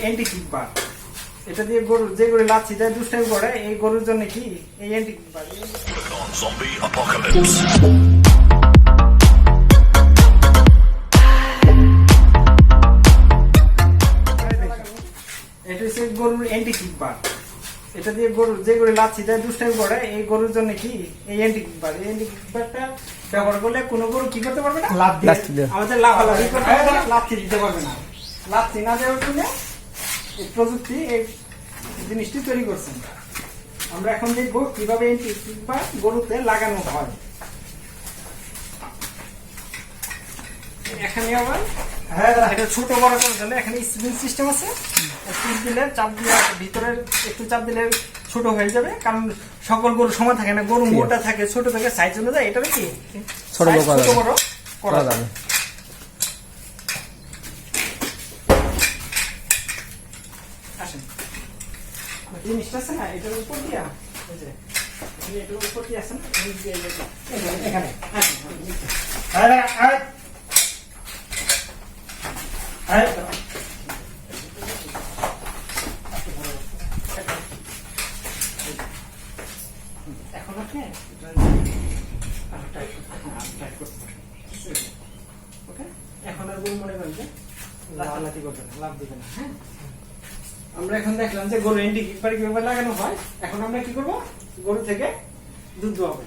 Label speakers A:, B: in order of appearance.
A: Anti কিকবার এটা দিয়ে গরু যে গরু লাচ্ছি দেয় দুষ্টামি করে এই গরুর জন্য কি এই অ্যান্টি
B: zombie
A: এটা হচ্ছে গরুর অ্যান্টি কিকবার এটা দিয়ে গরু যে গরু লাচ্ছি দেয় দুষ্টামি করে এই গরুর জন্য কি এই অ্যান্টি কিকবার এই অ্যান্টি কিকবারটা ব্যবহার করলে কোনো গরু কি করতে পারবে না? লাভ দিয়ে। আমাদের করতে পারবে দিতে পারবে না। লাথি না দেওয়ার জন্য এই প্রযুক্তি এই জিনিসটি তৈরি করছেন। আমরা এখন দেখব কীভাবে কিকবার গরুতে লাগানো হয়। এখানে আবার হ্যাঁ এটা ছোট বড় জন্য এখানে স্প্রিং সিস্টেম আছে। স্প্রিং দিলে চাপ দিয়ে একটু চাপ দিলে ছোট হয়ে যাবে। কারণ সকল গরু সমান থাকে না গরু মোটা থাকে ছোট থাকে সাইজ অনুযায়ী এটা কি?
C: ছোট বড় করা যাবে।
A: বড় করা
C: করা
A: যাবে
C: যাবে
A: আসেন জিনিসটা আছে না এটার উপর দিয়া এটার উপর দিয়ে আছে না এখানে এখন আপনি ওকে এখন আর মনে করেন যে লাফালাফি করবে না লাভ দিবে না হ্যাঁ? আমরা এখন দেখলাম যে গরু এন্টি কিপার কীভাবে লাগানো হয়? এখন আমরা কি করব? গরু থেকে দুধ দোয়াবো।